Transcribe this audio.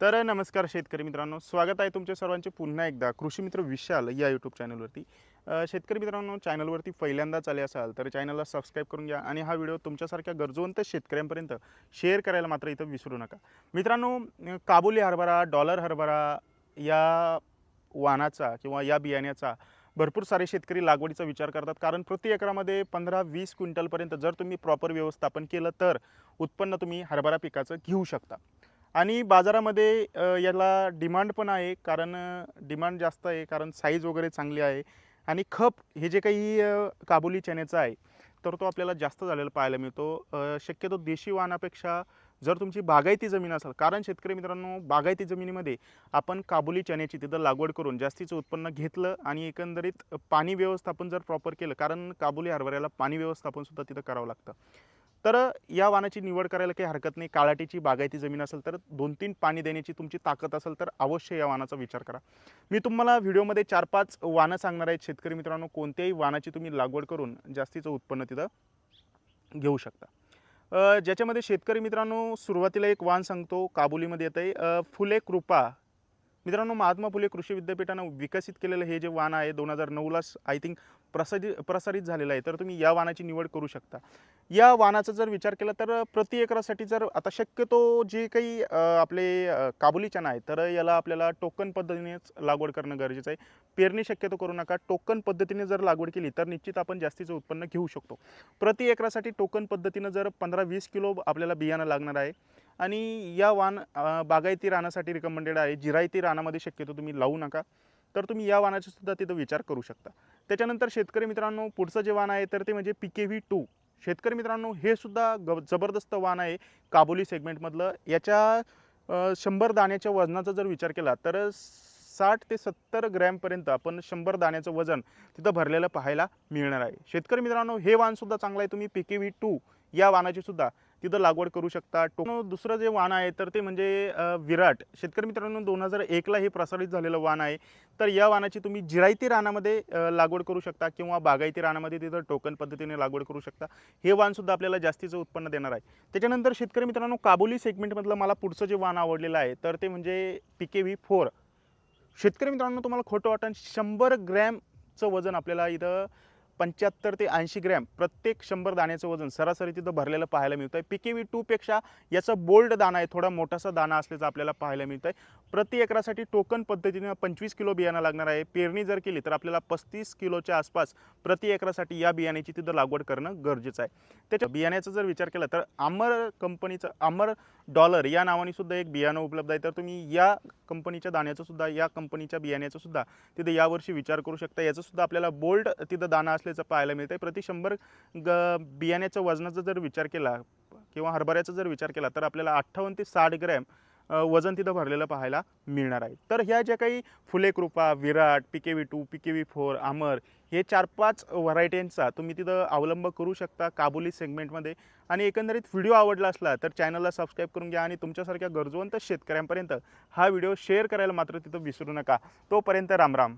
तर नमस्कार शेतकरी मित्रांनो. स्वागत आहे तुमच्या सर्वांचे पुन्हा एकदा. कृषी मित्र विशाल या यूट्यूब चॅनलवरती शेतकरी मित्रांनो चॅनलवरती पहिल्यांदाच आले असाल तर चॅनलला सबस्क्राईब करून घ्या आणि हा व्हिडिओ तुमच्यासारख्या गरजवंत शेतकऱ्यांपर्यंत शेअर करायला मात्र इथं विसरू नका. मित्रांनो काबुली हरभरा डॉलर हरभरा या वानाचा किंवा या बियाण्याचा भरपूर सारे शेतकरी लागवडीचा विचार करतात. कारण प्रति एकरामध्ये पंधरा वीस क्विंटलपर्यंत जर तुम्ही प्रॉपर व्यवस्थापन केलं तर उत्पन्न तुम्ही हरभरा पिकाचं घेऊ शकता. आणि बाजारामध्ये याला डिमांड पण आहे. कारण डिमांड जास्त आहे. कारण साईज वगैरे चांगली आहे. आणि खप हे जे काही काबुली चण्याचं आहे तर तो आपल्याला जास्त झालेला पाहायला मिळतो. शक्यतो देशी वाहनापेक्षा जर तुमची बागायती जमीन असेल कारण शेतकरी मित्रांनो बागायती जमिनीमध्ये आपण काबुली चण्याची तिथं लागवड करून जास्तीचं उत्पन्न घेतलं आणि एकंदरीत पाणी व्यवस्थापन जर प्रॉपर केलं कारण काबुली हरभऱ्याला पाणी व्यवस्थापनसुद्धा तिथं करावं लागतं. तर या वाणाची निवड करायला काही हरकत नाही. काळाटीची बागायती जमीन असेल तर दोन तीन पाणी देण्याची तुमची ताकद असेल तर अवश्य या वाणाचा विचार करा. मी तुम्हाला व्हिडिओमध्ये चार पाच वाणं सांगणार आहेत. शेतकरी मित्रांनो कोणत्याही वाणाची तुम्ही लागवड करून जास्तीचं उत्पन्न तिथं घेऊ शकता. ज्याच्यामध्ये शेतकरी मित्रांनो सुरुवातीला एक वाण सांगतो काबुलीमध्ये येतं आहे फुले कृपा. मित्रांनो महात्मा फुले कृषी विद्यापीठानं विकसित केलेलं हे जे वाण आहे दोन हजार नऊलाच आय थिंक प्रसारित प्रसारित झालेलं आहे. तर तुम्ही या वाणाची निवड करू शकता. या वाणाचा जर विचार केला तर प्रति एकरासाठी जर आता शक्यतो जे काही आपले काबुली चणा आहे तर याला आपल्याला टोकन पद्धतीनेच लागवड करणं गरजेचं आहे. पेरणी शक्यतो करू नका. टोकन पद्धतीने जर लागवड केली तर निश्चित आपण जास्तीचं उत्पन्न घेऊ शकतो. प्रति एकरासाठी टोकन पद्धतीनं जर पंधरा वीस किलो आपल्याला बियाणं लागणार आहे आणि या वाण बागायती रानासाठी रिकमेंडेड आहे जिरायती रानामध्ये शक्यतो तुम्ही लावू नका. तर तुम्ही या वाणाचा सुद्धा तिथं विचार करू शकता. त्याच्यानंतर शेतकरी मित्रांनो पुढचं जे वाण आहे तर ते म्हणजे पी के व्ही टू. शेतकरी मित्रांनो हे सुद्धा ग जबरदस्त वाण आहे काबुली सेगमेंटमधलं याच्या शंभर दाण्याच्या वजनाचा जर विचार केला तर साठ ते सत्तर ग्रॅमपर्यंत आपण शंभर दाण्याचं वजन तिथं भरलेलं पाहायला मिळणार आहे. शेतकरी मित्रांनो हे वाणसुद्धा चांगलं आहे. तुम्ही पी के व्ही टू या वाणाची सुद्धा तिथं लागवड करू शकता. टो दुसरं जे वाण आहे तर ते म्हणजे विराट. शेतकरी मित्रांनो दोन हजार एकला हे प्रसारित झालेलं वाण आहे. तर या वाणाची तुम्ही जिरायती रानामध्ये लागवड करू शकता किंवा बागायती रानामध्ये तिथं टोकन पद्धतीने लागवड करू शकता. हे वाणसुद्धा आपल्याला जास्तीचं उत्पन्न देणार आहे. त्याच्यानंतर शेतकरी मित्रांनो काबुली सेगमेंटमधलं मला पुढचं जे वाण आवडलेलं आहे तर ते म्हणजे पी के व्ही फोर. शेतकरी मित्रांनो तुम्हाला खोटं वाटण शंभर ग्रॅमचं वजन आपल्याला इथं पंच्याहत्तर ते ऐंशी ग्रॅम प्रत्येक शंभर दाण्याचं वजन सरासरी तिथं भरलेलं पाहायला मिळतं आहे पी के व्ही टूपेक्षा याचा बोल्ड दाणा आहे थोडा मोठासा दाणा असल्याचं आपल्याला पाहायला मिळतं आहे प्रति एकरासाठी टोकन पद्धतीनं पंचवीस किलो बियाणं लागणार आहे. पेरणी जर केली तर आपल्याला पस्तीस किलोच्या आसपास प्रति एकरासाठी या बियाण्याची तिथं लागवड करणं गरजेचं आहे. त्याच्या बियाण्याचा जर विचार केला तर अमर कंपनीचं अमर डॉलर या नावाने सुद्धा एक बियाणं उपलब्ध आहे. तर तुम्ही या कंपनीच्या दाण्याचं सुद्धा या कंपनीच्या बियाण्याचं सुद्धा तिथं यावर्षी विचार करू शकता. याचं सुद्धा आपल्याला बोल्ड तिथं दाणा असल्याचं पाहायला मिळतं आहे प्रति शंभर ग बियाण्याच्या वजनाचा जर विचार केला किंवा हरभऱ्याचा जर विचार केला तर आपल्याला अठ्ठावन्न ते साठ ग्रॅम वजन तिथं भरलेलं पाहायला मिळणार आहे. तर ह्या ज्या काही फुले Kripa Virat P K V two P K V four Amar हे चार पाच व्हरायटींचा तुम्ही तिथं अवलंब करू शकता काबुली सेगमेंटमध्ये. आणि एकंदरीत व्हिडिओ आवडला असला तर चॅनलला सबस्क्राईब करून घ्या आणि तुमच्यासारख्या गरजवंत शेतकऱ्यांपर्यंत हा व्हिडिओ शेअर करायला मात्र तिथं विसरू नका. तोपर्यंत रामराम.